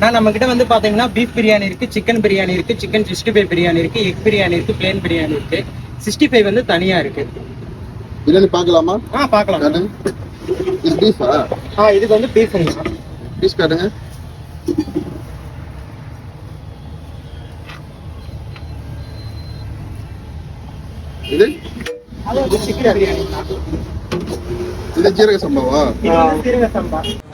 நான் நம்ம கிட்ட வந்து பாத்தீங்கன்னா பீஃப் பிரியாணி இருக்கு சிக்கன் பிரியாணி இருக்கு சிக்கன் சிக்ஸ்டி ஃபைவ் பிரியாணி இருக்கு எக் பிரியாணி இருக்கு பிளேன் பிரியாணி இருக்கு. சிக்ஸ்டி ஃபைவ் வந்து தனியா இருக்கு. பிரியாணி பார்க்கலாமா? ஆ பார்க்கலாம். இது பீஃபா ஆ? இதுக்கு வந்து பீஃபுங்க பீஸ் காட்டுங்க இது? அது சிக்கன் பிரியாணி இது ஜீரக சம்பவா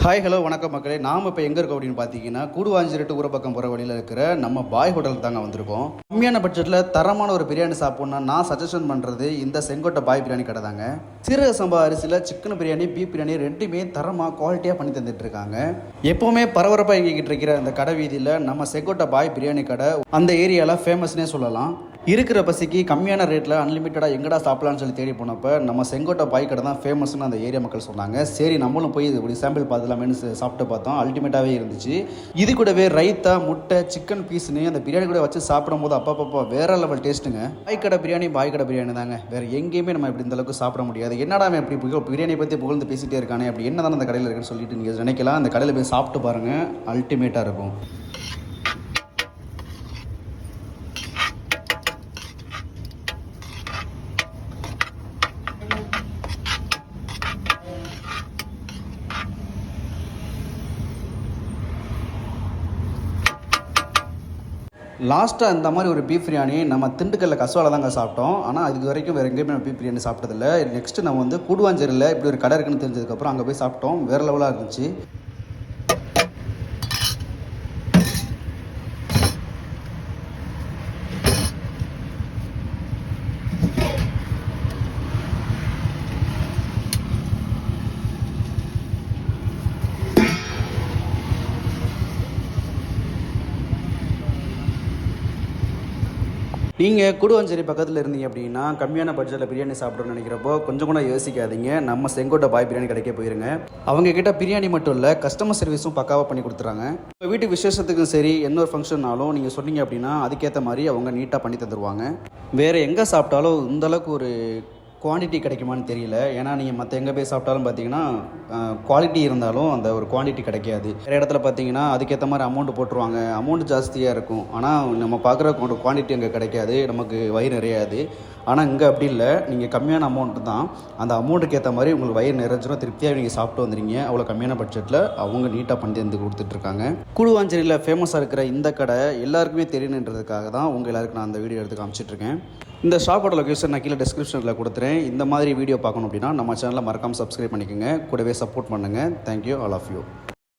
ஹாய் ஹலோ வணக்கம் மக்களே. நாம் இப்போ எங்கே இருக்கோம் அப்படின்னு பார்த்தீங்கன்னா கூடுவாஞ்சிரெட்டு ஊரப்பக்கம் போகிற வழியில் இருக்கிற நம்ம பாய் ஹோட்டல் தாங்க வந்திருக்கோம். கம்மியான பட்ஜெட்டில் தரமான ஒரு பிரியாணி சாப்பிட்ணுன்னா நான் சஜஷன் பண்ணுறது இந்த செங்கோட்டை பாய் பிரியாணி கடை தாங்க. சீரக சம்பா அரிசியில் சிக்கன் பிரியாணி பீஃப் பிரியாணி ரெண்டுமே தரமாக குவாலிட்டியாக பண்ணி தந்துட்டு இருக்காங்க. எப்போவுமே பரபரப்பாக இயங்கிட்டு இருக்கிற அந்த கடை வீதியில் நம்ம செங்கோட்டை பாய் பிரியாணி கடை அந்த ஏரியாவில் ஃபேமஸ்னே சொல்லலாம். இருக்கிற பசிக்கு கம்மியான ரேட்டில் அன்லிமிட்டடாக எங்கடா சாப்பிட்லான்னு சொல்லி தேடி போனப்போ நம்ம செங்கோட்டை பாய் கடை தான் ஃபேமஸ்னு அந்த ஏரியா மக்கள் சொன்னாங்க. சரி நம்மளும் போய் இது இப்படி சாம்பிள் பார்த்துலாமேனு சாப்பிட்டு பார்த்தோம். அல்டிமேட்டாகவே இருந்துச்சு. இது கூடவே ரைத்தா முட்டை சிக்கன் பீஸ்னு அந்த பிரியாணி கூட வச்சு சாப்பிடும்போது அப்பப்போ வேற லெவல் டேஸ்ட்டுங்க பாய் கடை பிரியாணி பாய் கடை பிரியாணி தாங்க. வேற எங்கேயுமே நம்ம இப்படி இந்த அளவுக்கு சாப்பிட முடியாது. என்னடா அவன் இப்படி புகழ் பிரியாணி பற்றி புகழ்ந்து பேசிட்டே இருக்கானே? அப்படி என்ன அந்த கடையில் இருக்குன்னு சொல்லிட்டு நீங்கள் நினைக்கலாம். அந்த கடையில் போய் சாப்பிட்டு பாருங்கள் அல்டிமேட்டாக இருக்கும். லாஸ்ட்டாக இந்த மாதிரி ஒரு பீஃப் பிரியாணி நம்ம திண்டுக்கல்ல கசுவால தாங்க சாப்பிட்டோம். ஆனால் இது வரைக்கும் வேறு எங்கேயுமே நம்ம பீஃப் பிரியாணி சாப்பிட்டதில்ல. நெக்ஸ்ட்டு நம்ம வந்து கூடுவாஞ்சேரியில் இப்படி ஒரு கடை இருக்குன்னு தெரிஞ்சதுக்கப்புறம் அங்கே போய் சாப்பிட்டோம். வேறு லெவலாக இருந்துச்சு. நீங்கள் குடுவஞ்சேரி பக்கத்தில் இருந்தீங்க அப்படின்னா கம்மியான பட்ஜெட்டில் பிரியாணி சாப்பிடணும்னு நினைக்கிறப்போ கொஞ்சம் கூட யோசிக்காதீங்க. நம்ம செங்கோட்டை பாய் பிரியாணி கிடைக்க போயிருங்க. அவங்க கிட்ட பிரியாணி மட்டும் இல்லை கஸ்டமர் சர்வீஸும் பக்காவாக பண்ணி கொடுத்துறாங்க. இப்போ வீட்டு விசேஷத்துக்கும் சரி என்ன ஒரு ஃபங்க்ஷன்னாலும் நீங்கள் சொன்னீங்க அப்படின்னா அதுக்கேற்ற மாதிரி அவங்க நீட்டாக பண்ணி தந்துடுவாங்க வேறு எங்கே சாப்பிட்டாலும் இந்தளவுக்கு ஒரு குவான்டிட்டி கிடைக்குமான்னு தெரியல. ஏன்னா நீங்கள் மற்ற எங்கே போய் சாப்பிட்டாலும் பார்த்தீங்கன்னா குவாலிட்டி இருந்தாலும் அந்த ஒரு குவான்டிட்டி கிடைக்காது. வேறு இடத்துல பார்த்தீங்கன்னா அதுக்கேற்ற மாதிரி அமௌண்ட் போட்டுருவாங்க. அமௌண்ட் ஜாஸ்தியாக இருக்கும். ஆனால் நம்ம பார்க்குற குவான்டிட்டி அங்கே கிடைக்காது. நமக்கு வயிறு நிறையாது. ஆனால் இங்கே அப்படி இல்லை. நீங்கள் கம்மியான அமௌண்ட் தான். அந்த அமௌண்ட்டுக்கு ஏற்ற மாதிரி உங்களுக்கு வயிறு நிறைஞ்சிரும். திருப்தியாக நீங்கள் சாப்பிட்டு வந்துடுங்க அவ்வளோ கம்மியான பட்ஜெட்டில் அவங்க நீட்டாக பண்ணி வந்து கொடுத்துட்ருக்காங்க. கூடுவாஞ்சேரியில் ஃபேமஸாக இருக்கிற இந்த கடை எல்லாருக்குமே தெரியணுன்றதுக்காக தான் உங்கள் எல்லாருக்கும் நான் அந்த வீடியோ எடுத்து காமிச்சிட்ருக்கேன். இந்த ஷாப்போட லொக்கேஷன் நான் கீழே டிஸ்கிரிப்ஷனில் கொடுத்துறேன். இந்த மாதிரி வீடியோ பார்க்கணும் அப்படின்னா நம்ம சேனலை மறக்காமல் சப்ஸ்கிரைப் பண்ணிக்கோங்க. கூடவே சப்போர்ட் பண்ணுங்கள் தேங்க்யூ ஆல் ஆஃப் யூ